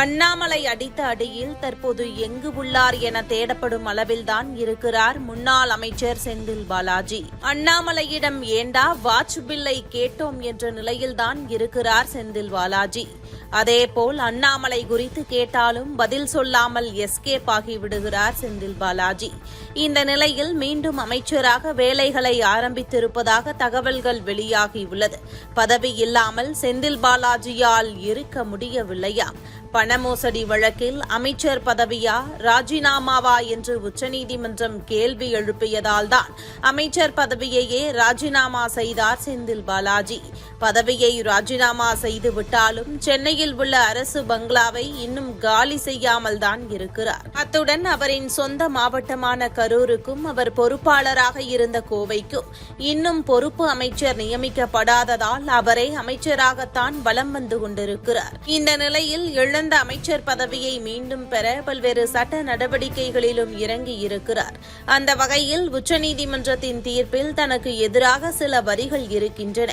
அண்ணாமலை அடித்த அடியில் தற்போது எங்கு உள்ளார் என தேடப்படும் அளவில்தான் இருக்கிறார் முன்னாள் அமைச்சர் செந்தில் பாலாஜி. அண்ணாமலையிடம் ஏண்டா வாட்ச் பில்லை கேட்டோம் என்ற நிலையில்தான் இருக்கிறார் செந்தில் பாலாஜி. அதேபோல் அண்ணாமலை குறித்து கேட்டாலும் பதில் சொல்லாமல் எஸ்கேப் ஆகிவிடுகிறார் செந்தில் பாலாஜி. இந்த நிலையில் மீண்டும் அமைச்சராக வேலைகளை ஆரம்பித்திருப்பதாக தகவல்கள் வெளியாகியுள்ளது பதவி இல்லாமல் செந்தில் பாலாஜியால் இருக்க முடியவில்லையாம் பண மோசடி வழக்கில் அமைச்சர் பதவியா? ராஜினாமாவா என்று உச்சநீதிமன்றம் கேள்வி எழுப்பியதால்தான் அமைச்சர் பதவியையே ராஜினாமா செய்தார் செந்தில் பாலாஜி. பதவியை ராஜினாமா செய்து விட்டாலும் சென்னையில் உள்ள அரசு பங்களாவை இன்னும் காலி செய்யாமல் தான் இருக்கிறார். அத்துடன் அவரின் சொந்த மாவட்டமான கரூருக்கும் அவர் பொறுப்பாளராக இருந்த கோவைக்கும் இன்னும் பொறுப்பு அமைச்சர் நியமிக்கப்படாததால் அவரே அமைச்சராகத்தான் வலம் வந்து கொண்டிருக்கிறார். இந்த நிலையில் இழந்த அமைச்சர் பதவியை மீண்டும் பெற பல்வேறு சட்ட நடவடிக்கைகளிலும் இறங்கி இருக்கிறார். அந்த வகையில் உச்சநீதிமன்றத்தின் தீர்ப்பில் தனக்கு எதிராக சில வரிகள் இருக்கின்றன.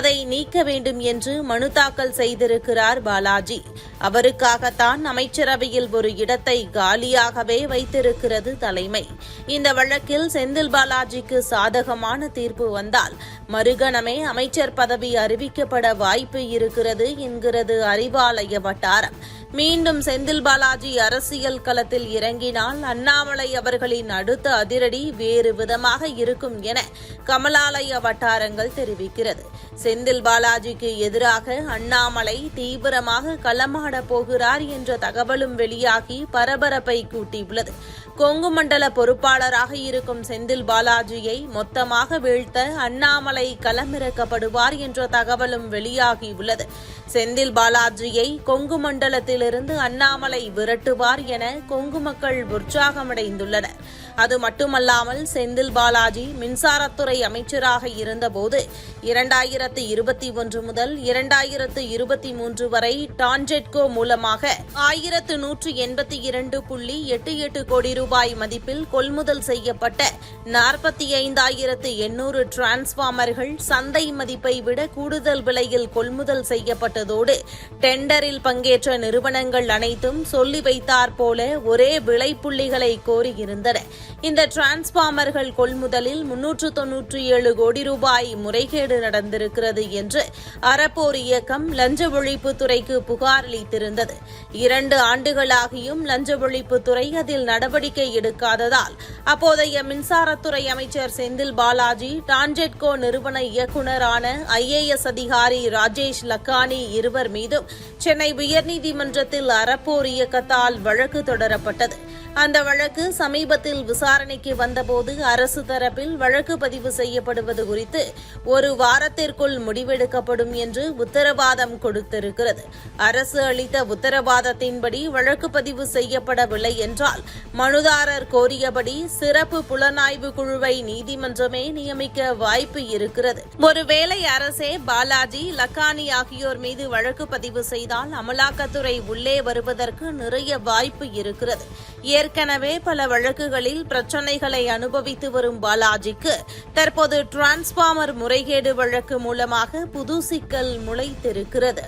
அதை நீக்க வேண்டும் என்று மனு தாக்கல் செய்திருக்கிறார் பாலாஜி. அவருக்காகத்தான் அமைச்சரவையில் ஒரு இடத்தை காலியாகவே வைத்திருக்கிறது தலைமை. இந்த வழக்கில் செந்தில் பாலாஜிக்கு சாதகமான தீர்ப்பு வந்தால் மறுகணமே அமைச்சர் பதவி அறிவிக்கப்பட வாய்ப்பு இருக்கிறது என்கிறது அறிவாலய வட்டாரம். மீண்டும் செந்தில் பாலாஜி அரசியல் களத்தில் இறங்கினால் அண்ணாமலை அவர்களின் அடுத்த அதிரடி வேறு விதமாக இருக்கும் என கமலாலய வட்டாரங்கள் தெரிவிக்கிறது. செந்தில் பாலாஜிக்கு எதிராக அண்ணாமலை தீவிரமாக களமாடப் போகிறார் என்ற தகவலும் வெளியாகி பரபரப்பை கூட்டியுள்ளது. கொங்கு மண்டல பொறுப்பாளராக இருக்கும் செந்தில் பாலாஜியை மொத்தமாக வீழ்த்த அண்ணாமலை களமிறக்கப்படுவார் என்ற தகவலும் வெளியாகியுள்ளது. செந்தில் பாலாஜியை கொங்கு மண்டலத்தில் மண்டலத்திலிருந்து அண்ணாமலை விரட்டுவார் என கொங்கு மக்கள் உற்சாகமடைந்துள்ளனர். அது மட்டுமல்லாமல் செந்தில் பாலாஜி மின்சாரத்துறை அமைச்சராக இருந்தபோது இரண்டாயிரத்து இருபத்தி ஒன்று முதல் இரண்டாயிரத்து இருபத்தி மூன்று வரை டான்ஜெட்கோ மூலமாக ஆயிரத்து நூற்று எண்பத்தி இரண்டு புள்ளி எட்டு எட்டு கோடி ரூபாய் மதிப்பில் கொள்முதல் செய்யப்பட்ட நாற்பத்தி ஐந்தாயிரத்து எண்ணூறு டிரான்ஸ்பார்மர்கள் சந்தை மதிப்பை விட கூடுதல் விலையில் கொள்முதல் செய்யப்பட்டதோடு டெண்டரில் பங்கேற்ற நிறுவனங்கள் அனைத்தும் சொல்லி வைத்தார் போல ஒரே விலை புள்ளிகளை கோரியிருந்தன. இந்த டிரான்ஸ்பார்மர்கள் கொள்முதலில் முன்னூற்று தொன்னூற்றி ஏழு கோடி ரூபாய் முறைகேடு நடந்திருக்கிறது என்று அறப்போர் இயக்கம் லஞ்ச ஒழிப்புத்துறைக்கு புகார் அளித்திருந்தது. இரண்டு ஆண்டுகளாகியும் லஞ்ச ஒழிப்புத்துறை அதில் நடவடிக்கை எடுக்காததால் அப்போதைய மின்சாரத்துறை அமைச்சர் செந்தில் பாலாஜி டான்ஜெட்கோ நிறுவன இயக்குநரான ஐஏஎஸ் அதிகாரி ராஜேஷ் லக்கானி இருவர் மீதும் சென்னை உயர்நீதிமன்றத்தில் அறப்போர் இயக்கத்தால் வழக்கு தொடரப்பட்டது. அந்த வழக்கு சமீபத்தில் விசாரணைக்கு வந்தபோது அரசு தரப்பில் வழக்கு பதிவு செய்யப்படுவது குறித்து ஒரு வாரத்திற்குள் முடிவெடுக்கப்படும் என்று உத்தரவாதம் கொடுத்திருக்கிறது. அரசு அளித்த உத்தரவாதத்தின்படி வழக்கு பதிவு செய்யப்படவில்லை என்றால் மனுதாரர் கோரியபடி சிறப்பு புலனாய்வு குழுவை நீதிமன்றமே நியமிக்க வாய்ப்பு இருக்கிறது. ஒருவேளை அரசே பாலாஜி லக்கானி ஆகியோர் மீது வழக்கு பதிவு செய்தால் அமலாக்கத்துறை உள்ளே வருவதற்கு நிறைய வாய்ப்பு இருக்கிறது. ஏற்கனவே பல வழக்குகளில் பிரச்சினைகளை அனுபவித்து வரும் பாலாஜிக்கு தற்போது டிரான்ஸ்பார்மர் முறைகேடு வழக்கு மூலமாக புது சிக்கல் முளைத்திருக்கிறது.